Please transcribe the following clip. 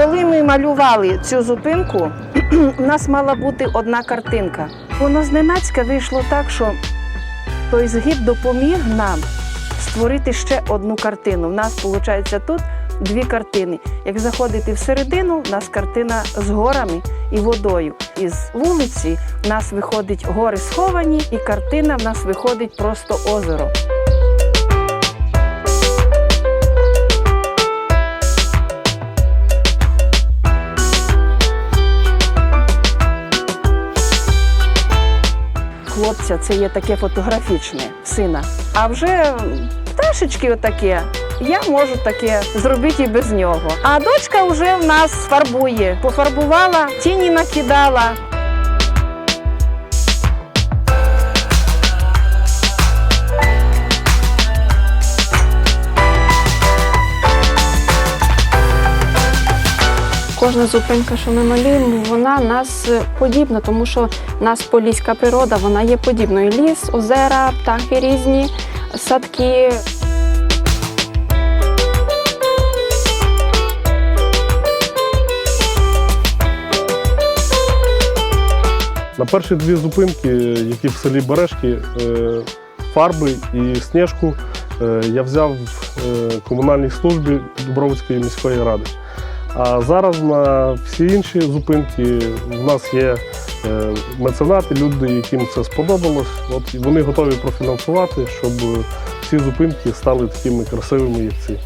Коли ми малювали цю зупинку, у нас мала бути одна картинка. Воно зненацька вийшло так, що той згиб допоміг нам створити ще одну картину. У нас виходить тут дві картини. Як заходити всередину, у нас картина з горами і водою. Із вулиці в нас виходить гори сховані, і картина в нас виходить просто озеро. Хлопця це є таке фотографічне сина. А вже пташечки отаке. Я можу таке зробити і без нього. А дочка вже в нас фарбує. Пофарбувала, тіні накидала. Кожна зупинка, що ми малюємо, вона нас подібна, тому що нас поліська природа, вона є подібною. Ліс, озера, птахи різні, садки. На перші дві зупинки, які в селі Бережки, е, фарби і сніжку е, я взяв в е, комунальній службі Дубровицької міської ради. А зараз на всі інші зупинки в нас є е, меценати, люди, яким це сподобалось. От вони готові профінансувати, щоб всі зупинки стали такими красивими, як ці.